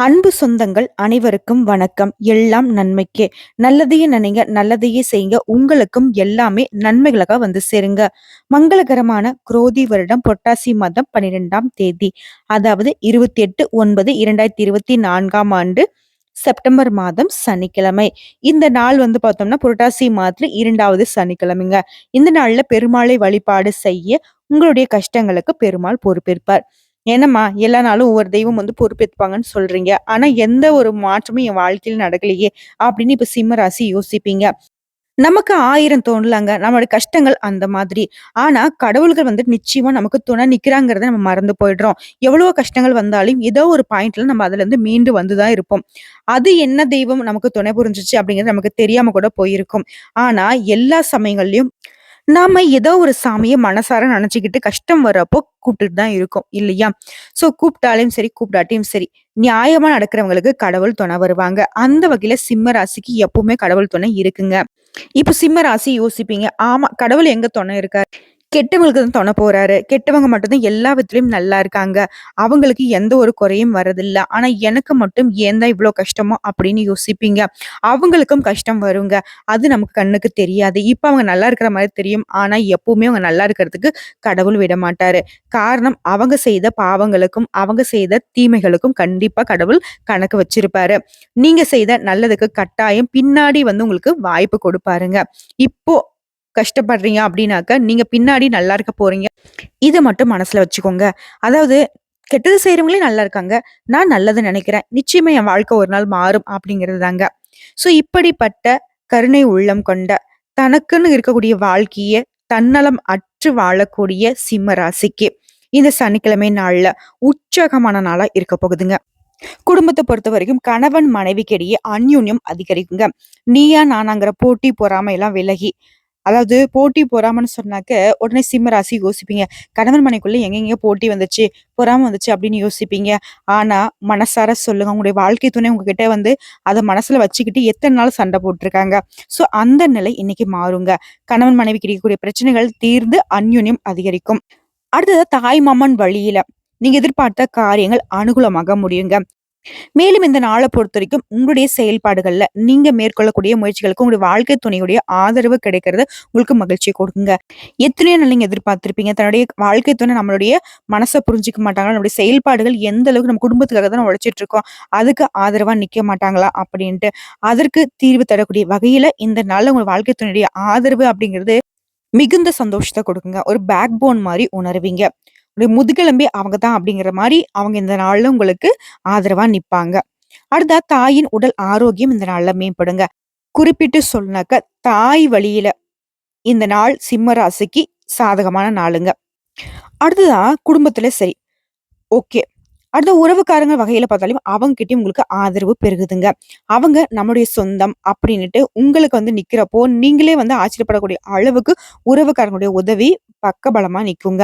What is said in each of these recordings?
அன்பு சொந்தங்கள் அனைவருக்கும் வணக்கம். எல்லாம் நன்மைக்கே. நல்லதையே நினைங்க நல்லதையே செய்யுங்க. உங்களுக்கும் எல்லாமே நன்மைகளாக வந்து சேருங்க. மங்களகரமான குரோதி வருடம் புரட்டாசி மாதம் பன்னிரெண்டாம் தேதி. அதாவது இருபத்தி எட்டு ஒன்பது இரண்டாயிரத்தி இருபத்தி நான்காம் ஆண்டு செப்டம்பர் மாதம் சனிக்கிழமை. இந்த நாள் வந்து பார்த்தோம்னா புரட்டாசி மாதத்துல இரண்டாவது சனிக்கிழமைங்க. இந்த நாள்ல பெருமாளை வழிபாடு செய்ய உங்களுடைய கஷ்டங்களுக்கு பெருமாள் பொறுப்பேற்பார். என்னம்மா எல்லா நாளும் ஒவ்வொரு தெய்வம் வந்து பொறுப்பேற்பாங்கன்னு சொல்றீங்க. ஆனா எந்த ஒரு மாற்றமும் என் வாழ்க்கையில நடக்கலையே அப்படின்னு இப்ப சிம்ம ராசி யோசிப்பீங்க. நமக்கு ஆயிரம் தோணலாங்க. நம்மளோட கஷ்டங்கள் அந்த மாதிரி. ஆனா கடவுள்கள் வந்து நிச்சயமா நமக்கு துணை நிக்கிறாங்கிறத நம்ம மறந்து போயிடுறோம். எவ்வளவு கஷ்டங்கள் வந்தாலும் ஏதோ ஒரு பாயிண்ட்ல நம்ம அதுல இருந்து மீண்டு வந்துதான் இருப்போம். அது என்ன தெய்வம் நமக்கு துணை புரிஞ்சிச்சு அப்படிங்கிறது நமக்கு தெரியாம கூட போயிருக்கும். ஆனா எல்லா சமயங்கள்லயும் நாம ஏதோ ஒரு சாமியை மனசார நினைச்சுக்கிட்டு கஷ்டம் வர்றப்போ கூப்பிட்டுட்டு தான் இருக்கோம் இல்லையா? சோ கூப்பிட்டாலையும் சரி கூப்பிடாட்டியும் சரி நியாயமா நடக்கிறவங்களுக்கு கடவுள் துணை வருவாங்க. அந்த வகையில சிம்ம ராசிக்கு எப்பவுமே கடவுள் துணை இருக்குங்க. இப்ப சிம்ம ராசி யோசிப்பீங்க ஆமா கடவுள் எங்க துணை இருக்காரு? கெட்டவங்களுக்கு தான் தொண போறாரு. கெட்டவங்க மட்டும்தான் எல்லா விதத்துலயும் நல்லா இருக்காங்க. அவங்களுக்கு எந்த ஒரு குறையும் வரதில்ல ஆனா எனக்கு மட்டும் ஏன் தான் இவ்வளவு கஷ்டமோ அப்படின்னு யோசிப்பீங்க. அவங்களுக்கும் கஷ்டம் வருங்க. அது நமக்கு கண்ணுக்கு தெரியாது. இப்ப அவங்க நல்லா இருக்கிற மாதிரி தெரியும். ஆனா எப்பவுமே அவங்க நல்லா இருக்கிறதுக்கு கடவுள் விட மாட்டாரு. காரணம் அவங்க செய்த பாவங்களுக்கும் அவங்க செய்த தீமைகளுக்கும் கண்டிப்பா கடவுள் கணக்கு வச்சிருப்பாரு. நீங்க செய்த நல்லதுக்கு கட்டாயம் பின்னாடி வந்து உங்களுக்கு வாய்ப்பு கொடுப்பாருங்க. இப்போ கஷ்டப்படுறீங்க அப்படின்னாக்க நீங்க பின்னாடி நல்லா இருக்க போறீங்க. இதை மட்டும் மனசுல வச்சுக்கோங்க. அதாவது கெட்டது செய்யறவங்களே நல்லா இருக்காங்க. நான் நல்லது நினைக்கிறேன். நிச்சயமா என் வாழ்க்கை ஒரு நாள் மாறும் அப்படிங்கிறது தாங்க. சோ இப்படிப்பட்ட கருணை உள்ளம் கொண்ட தனக்குன்னு இருக்கக்கூடிய வாழ்க்கைய தன்னலம் அற்று வாழக்கூடிய சிம்ம ராசிக்கு இந்த சனிக்கிழமை நாள்ல உற்சாகமான நாளா இருக்க போகுதுங்க. குடும்பத்தை பொறுத்த வரைக்கும் கணவன் மனைவிக்கிடையே அந்யூன்யம் அதிகரிக்குங்க. நீயா நானாங்கிற போட்டி பொறாமை எல்லாம் விலகி அதாவது போட்டி பொறாமன்னு சொன்னாக்க உடனே சிம்ம ராசி யோசிப்பீங்க. கணவன் மனைக்குள்ள எங்கெங்க போட்டி வந்துச்சு பொறாம வந்துச்சு அப்படின்னு யோசிப்பீங்க. ஆனா மனசார சொல்லுங்க. உங்களுடைய வாழ்க்கை துணை உங்ககிட்ட வந்து அதை மனசுல வச்சுக்கிட்டு எத்தனை நாள் சண்டை போட்டிருக்காங்க. சோ அந்த நிலை இன்னைக்கு மாறுங்க. கணவன் மனைவி கிடைக்கக்கூடிய பிரச்சனைகள் தீர்ந்து அந்யுன்யம் அதிகரிக்கும். அடுத்தது தாய் மாமன் வழியில நீங்க எதிர்பார்த்த காரியங்கள் அனுகூலமாக முடியுங்க. மேலும் இந்த நாளை பொறுத்த வரைக்கும் உங்களுடைய செயல்பாடுகள்ல நீங்க மேற்கொள்ளக்கூடிய முயற்சிகளுக்கு உங்களுடைய வாழ்க்கை துணையுடைய ஆதரவு கிடைக்கிறது உங்களுக்கு மகிழ்ச்சி கொடுக்குங்க. எத்தனையோ நாள் நீங்க எதிர்பார்த்திருப்பீங்க. தன்னுடைய வாழ்க்கை துணை நம்மளுடைய மனசை புரிஞ்சிக்க மாட்டாங்களா? நம்மளுடைய செயல்பாடுகள் எந்த அளவுக்கு நம்ம குடும்பத்துக்காக தான் உழைச்சிட்டு இருக்கோம்? அதுக்கு ஆதரவா நிக்க மாட்டாங்களா? அப்படின்ட்டு அதற்கு தீர்வு தரக்கூடிய வகையில இந்த நாள்ல உங்க வாழ்க்கை துணையுடைய ஆதரவு அப்படிங்கிறது மிகுந்த சந்தோஷத்தை கொடுக்குங்க. ஒரு பேக் போன் மாதிரி உணர்வீங்க. முதுகெலும்பே அவங்க தான் அப்படிங்கிற மாதிரி அவங்க இந்த நாளில் உங்களுக்கு ஆதரவா நிற்பாங்க அடுத்தா தாயின் உடல் ஆரோக்கியம் இந்த நாளில் மேம்படுங்க. குறிப்பிட்டு சொன்னாக்க தாய் வழியில இந்த நாள் சிம்ம ராசிக்கு சாதகமான நாளுங்க. அடுத்ததான் குடும்பத்துல சரி ஓகே. அடுத்த உறவுக்காரங்க வகையில பார்த்தாலும் அவங்ககிட்டயும் உங்களுக்கு ஆதரவு பெருகுதுங்க. அவங்க நம்முடைய சொந்தம் அப்படின்னுட்டு உங்களுக்கு வந்து நிக்கிறப்போ நீங்களே வந்து ஆச்சரியப்படக்கூடிய அளவுக்கு உறவுக்காரங்களுடைய உதவி பக்கபலமா நிற்குங்க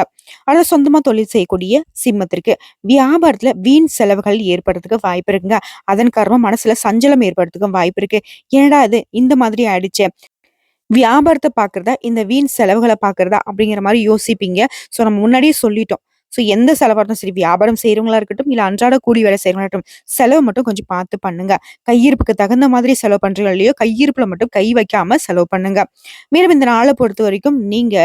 அடுத்த சொந்தமா தொழில் செய்யக்கூடிய சிம்மத்திற்கு வியாபாரத்துல வீண் செலவுகள் ஏற்படுறதுக்கு வாய்ப்பு இருக்குங்க. அதன் காரணமா மனசுல சஞ்சலம் ஏற்படுறதுக்கும் வாய்ப்பு இருக்கு. ஏடா இது? இந்த மாதிரி ஆயிடுச்சு. வியாபாரத்தை பாக்குறதா இந்த வீண் செலவுகளை பாக்குறதா அப்படிங்கிற மாதிரி யோசிப்பீங்க. ஸோ நம்ம முன்னாடியே சொல்லிட்டோம். ஸோ எந்த செலவாக இருந்தாலும் சரி வியாபாரம் செய்யறவங்களா இருக்கட்டும் இல்ல அன்றாட கூலி வேலை செய்கிறவங்களா இருக்கட்டும் செலவு மட்டும் கொஞ்சம் பார்த்து பண்ணுங்க. கையிருப்புக்கு தகுந்த மாதிரி செலவு பண்றீங்க இல்லையோ கையிருப்பில் மட்டும் கை வைக்காம செலவு பண்ணுங்க. மேலும் இந்த நாளை பொறுத்த வரைக்கும் நீங்க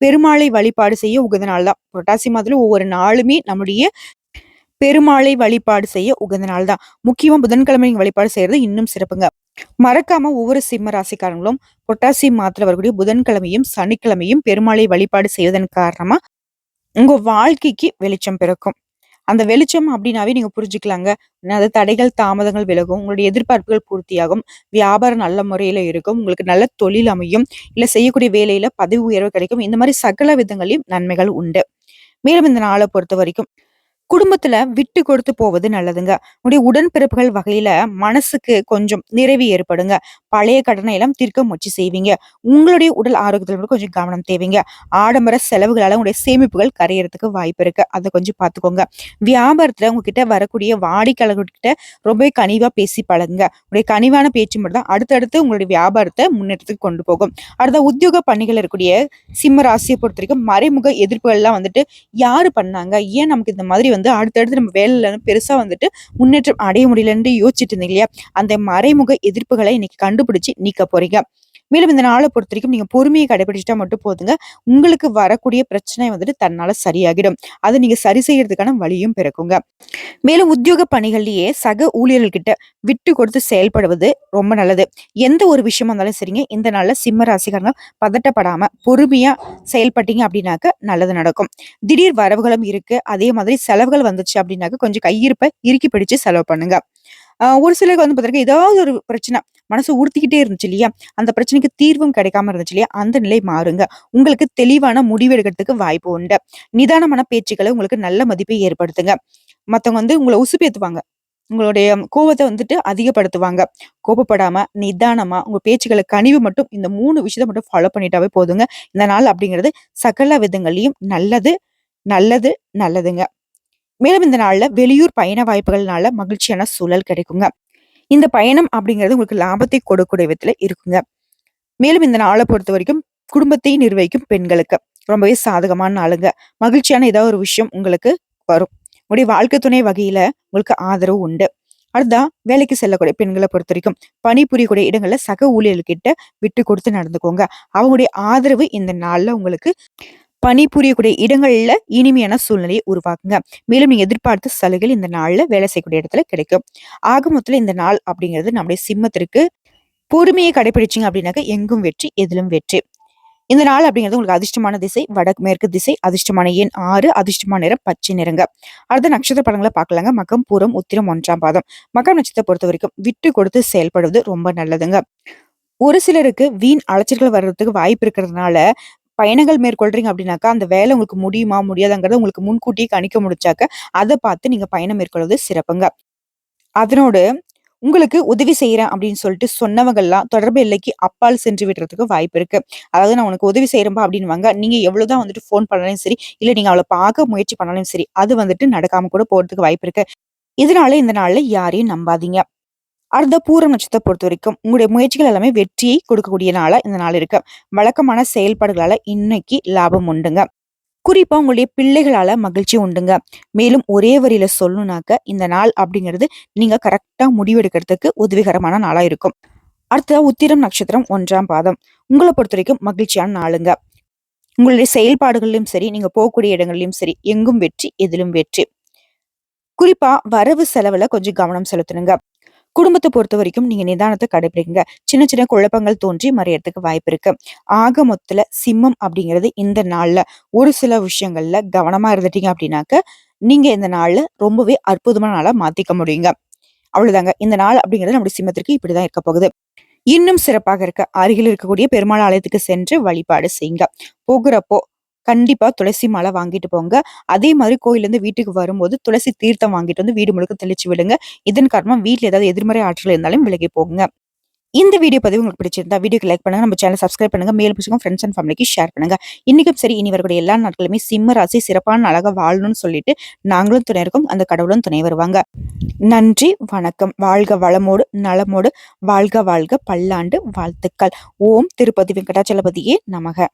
பெருமாளை வழிபாடு செய்ய உகந்த நாள் தான். புரட்டாசி மாதத்துல ஒவ்வொரு நாளுமே நம்முடைய பெருமாளை வழிபாடு செய்ய உகந்த நாள் தான். முக்கியமா புதன்கிழமை வழிபாடு செய்யறது இன்னும் சிறப்புங்க. மறக்காம ஒவ்வொரு சிம்ம ராசிக்காரங்களும் பொட்டாசியம் மாத்திர வரக்கூடிய புதன்கிழமையும் சனிக்கிழமையும் பெருமாளை வழிபாடு செய்வதன் காரணமா உங்க வாழ்க்கைக்கு வெளிச்சம் பிறக்கும். அந்த வெளிச்சம் அப்படின்னாவே நீங்க புரிஞ்சுக்கலாங்க. அது தடைகள் தாமதங்கள் விலகும். உங்களுடைய எதிர்பார்ப்புகள் பூர்த்தியாகும். வியாபாரம் நல்ல முறையில இருக்கும். உங்களுக்கு நல்ல தொழில் அமையும். இல்ல செய்யக்கூடிய வேலையில பதவி உயர்வு கிடைக்கும். இந்த மாதிரி சகல விதங்களையும் நன்மைகள் உண்டு. மேலும் இந்த நாளை பொறுத்த வரைக்கும் குடும்பத்துல விட்டு கொடுத்து போவது நல்லதுங்க. உடைய உடன்பிறப்புகள் வகையில மனசுக்கு கொஞ்சம் நிறைவு ஏற்படுங்க. பழைய கடனை எல்லாம் தீர்க்க முயற்சி செய்வீங்க. உங்களுடைய உடல் ஆரோக்கியத்துல கொஞ்சம் கவனம் தேவைங்க. ஆடம்பர செலவுகளால உங்களுடைய சேமிப்புகள் கரையறதுக்கு வாய்ப்பு இருக்கு. அதை கொஞ்சம் பாத்துக்கோங்க வியாபாரத்துல உங்ககிட்ட வரக்கூடிய வாடிக்கையாளர்கிட்ட ரொம்ப கனிவா பேசி பழகுங்க. உடைய கனிவான பேச்சு மட்டும் தான் அடுத்தடுத்து உங்களுடைய வியாபாரத்தை முன்னேற்றத்துக்கு கொண்டு போகும். அடுத்த உத்தியோக பணிகள் இருக்கக்கூடிய சிம்ம ராசியை பொறுத்த வரைக்கும் மறைமுக எதிர்ப்புகள் எல்லாம் வந்துட்டு யாரு பண்ணாங்க? ஏன் நமக்கு இந்த மாதிரி வந்து அடுத்தடுத்து நம்ம வேலையில பெருசா வந்துட்டு முன்னேற்றம் அடைய முடியலன்னு யோசிச்சுட்டு இருந்தீங்க இல்லையா? அந்த மறைமுக எதிர்ப்புகளை இன்னைக்கு கண்டுபிடிச்சு நீக்க போறீங்க. மேலும் இந்த நாளை பொறுத்த வரைக்கும் நீங்க பொறுமையை கடைபிடிச்சிட்டா மட்டும் போதுங்க. உங்களுக்கு வரக்கூடிய பிரச்சனை வந்துட்டு தன்னால சரியாகிடும். அதை நீங்க சரி செய்யறதுக்கான வழியும் பிறக்குங்க. மேலும் உத்தியோக பணிகள்லயே சக ஊழியர்கள்கிட்ட விட்டு கொடுத்து செயல்படுவது ரொம்ப நல்லது. எந்த ஒரு விஷயமா இருந்தாலும் சரிங்க. இந்த நாள்ல சிம்ம ராசிக்காரங்க பதட்டப்படாம பொறுமையா செயல்பட்டீங்க அப்படின்னாக்க நல்லது நடக்கும். திடீர் வரவுகளும் இருக்கு. அதே மாதிரி செலவுகள் வந்துச்சு அப்படின்னாக்க கொஞ்சம் கையிருப்பை இறுக்கி பிடிச்சு செலவு பண்ணுங்க. ஒரு சிலருக்கு வந்து பார்த்தீங்கன்னா ஏதாவது ஒரு பிரச்சனை மனசு உறுத்திக்கிட்டே இருந்துச்சு இல்லையா? அந்த பிரச்சனைக்கு தீர்வும் கிடைக்காம இருந்துச்சு இல்லையா? அந்த நிலை மாறுங்க. உங்களுக்கு தெளிவான முடிவு எடுக்கிறதுக்கு வாய்ப்பு உண்டு. நிதானமான பேச்சுக்களை உங்களுக்கு நல்ல மதிப்பை ஏற்படுத்துங்க. மற்றவங்க வந்து உங்களை உசுப்பேத்துவாங்க. உங்களுடைய கோபத்தை வந்துட்டு அதிகப்படுத்துவாங்க. கோபப்படாம நிதானமா உங்க பேச்சுக்களை கனிவு மட்டும் இந்த மூணு விஷயத்த மட்டும் ஃபாலோ பண்ணிட்டாவே போதுங்க. இந்த நாள் அப்படிங்கிறது சகல விதங்கள்லயும் நல்லது நல்லது நல்லதுங்க. மேலும் இந்த நாள்ல வெளியூர் பயண வாய்ப்புகள்னால மகிழ்ச்சியான சூழல் கிடைக்குங்க. இந்த பயணம் அப்படிங்கிறது உங்களுக்கு லாபத்தை கொடுக்கக்கூடிய விதத்துல இருக்குங்க. மேலும் இந்த நாளை பொறுத்த வரைக்கும் குடும்பத்தை நிர்வகிக்கும் பெண்களுக்கு ரொம்பவே சாதகமான நாளுங்க. மகிழ்ச்சியான ஏதாவது ஒரு விஷயம் உங்களுக்கு வரும். உங்களுடைய வாழ்க்கை துணை வகையில உங்களுக்கு ஆதரவு உண்டு. அடுத்தா வேலைக்கு செல்லக்கூடிய பெண்களை பொறுத்த வரைக்கும் பணிபுரியக்கூடிய இடங்களில் சக ஊழியர்கிட்ட விட்டு கொடுத்து நடந்துக்கோங்க. அவங்களுடைய ஆதரவு இந்த நாள்ல உங்களுக்கு பணிபுரியக்கூடிய இடங்கள்ல இனிமையான சூழ்நிலையை உருவாக்குங்க. மேலும் நீங்க எதிர்பார்த்த சலுகைகள் இந்த நாள்ல வேலை செய்யக்கூடிய இடத்துல கிடைக்கும். ஆக மொத்தத்துல இந்த நாள் அப்படிங்கிறது நம்முடைய சிம்மத்திற்கு பொறுமையை கடைபிடிச்சிங்க அப்படின்னாக்க எங்கும் வெற்றி எதிலும் வெற்றி. இந்த நாள் அப்படிங்கிறது உங்களுக்கு அதிர்ஷ்டமான திசை வடக்கு மேற்கு திசை அதிர்ஷ்டமான எண் ஆறு அதிர்ஷ்டமான நிறம் பச்சை நிறங்க. அடுத்த நட்சத்திர படங்களை பார்க்கலாங்க. மகம் பூரம் உத்திரம் ஒன்றாம் பாதம். மக்கம் நட்சத்திரத்தை பொறுத்த வரைக்கும் விட்டு கொடுத்து செயல்படுவது ரொம்ப நல்லதுங்க. ஒரு சிலருக்கு வீண் அலைச்சல்கள் வர்றதுக்கு வாய்ப்பு இருக்கிறதுனால பயணங்கள் மேற்கொள்றீங்க அப்படின்னாக்கா அந்த வேலை உங்களுக்கு முடியுமா முடியாதுங்கிறத உங்களுக்கு முன்கூட்டியே கணிக்க முடிச்சாக்க அதை பார்த்து நீங்க பயணம் மேற்கொள்வது சிறப்புங்க. அதனோடு உங்களுக்கு உதவி செய்யறேன் அப்படின்னு சொல்லிட்டு சொன்னவங்கெல்லாம் தொடர்பு எல்லைக்கு அப்பால் சென்று விடுறதுக்கு வாய்ப்பு இருக்கு. அதாவது நான் உனக்கு உதவி செய்யறேன்பா அப்படின்வாங்க நீங்க எவ்வளவுதான் வந்துட்டு ஃபோன் பண்ணாலும் சரி இல்ல நீங்க அவளை பார்க்க முயற்சி பண்ணாலும் சரி அது வந்துட்டு நடக்காம கூட போறதுக்கு வாய்ப்பு இருக்கு. இதனால இந்த நாள்ல யாரையும் நம்பாதீங்க. அடுத்த பூரம் நட்சத்திரத்தை பொறுத்த வரைக்கும் உங்களுடைய முயற்சிகள் எல்லாமே வெற்றியை கொடுக்கக்கூடிய நாளா இந்த நாள் இருக்கு. வழக்கமான செயல்பாடுகளால இன்னைக்கு லாபம் உண்டுங்க. குறிப்பா உங்களுடைய பிள்ளைகளால மகிழ்ச்சி உண்டுங்க. மேலும் ஒரே வரியில சொல்லணும்னாக்க இந்த நாள் அப்படிங்கிறது நீங்க கரெக்டா முடிவெடுக்கிறதுக்கு உதவிகரமான நாளா இருக்கும். அடுத்ததா உத்திரம் நட்சத்திரம் ஒன்றாம் பாதம். உங்களை பொறுத்த வரைக்கும் மகிழ்ச்சியான நாளுங்க. உங்களுடைய செயல்பாடுகளிலும் சரி நீங்க போகக்கூடிய இடங்களிலும் சரி எங்கும் வெற்றி எதிலும் வெற்றி. குறிப்பா வரவு செலவுல கொஞ்சம் கவனம் செலுத்தணுங்க. குடும்பத்தை பொறுத்த வரைக்கும் நீங்க நிதானத்தை கடைபிடிங்க. சின்ன சின்ன குழப்பங்கள் தோன்றி மறையறதுக்கு வாய்ப்பு இருக்கு. ஆக மொத்தத்துல சிம்மம் அப்படிங்கிறது இந்த நாள்ல. ஒரு சில விஷயங்கள்ல கவனமா இருந்துட்டீங்க அப்படின்னாக்க நீங்க இந்த நாள்ல ரொம்பவே அற்புதமான நாளா மாத்திக்க முடியுங்க. அவ்வளவுதாங்க. இந்த நாள் அப்படிங்கிறது நம்முடைய சிம்மத்திற்கு இப்படிதான் இருக்க போகுது. இன்னும் சிறப்பாக இருக்க அருகில் இருக்கக்கூடிய பெருமாள் ஆலயத்துக்கு சென்று வழிபாடு செய்யுங்க. போகிறப்போ கண்டிப்பா துளசி மாலை வாங்கிட்டு போங்க. அதே மாதிரி கோயிலேருந்து வீட்டுக்கு வரும்போது துளசி தீர்த்தம் வாங்கிட்டு வந்து வீடு முழுக்க தெளிச்சு விடுங்க. இதன் காரணமாக வீட்டில் ஏதாவது எதிர்மறை ஆற்றல் இருந்தாலும் விலகி போங்க. இந்த வீடியோ பதிவு உங்களுக்கு பிடிச்சிருந்தா வீடியோக்கு லைக் பண்ணுங்க. நம்ம சேனல் சப்ஸ்கிரைப் பண்ணுங்க. மேல் பிடிச்சிங்க ஃப்ரெண்ட்ஸ் அண்ட் ஃபேமிலிக்கு ஷேர் பண்ணுங்க. இன்னைக்கும் சரி இனி வரக்கூடிய எல்லா நாட்களுமே சிம்ம ராசி சிறப்பான அழகாக வாழணும்னு சொல்லிட்டு நாங்களும் துணை இருக்கோம். அந்த கடவுளும் துணை வருவாங்க. நன்றி வணக்கம். வாழ்க வளமோடு நலமோடு வாழ்க வாழ்க பல்லாண்டு வாழ்த்துக்கள். ஓம் திருப்பதி வெங்கடாச்சலபதியே நமக.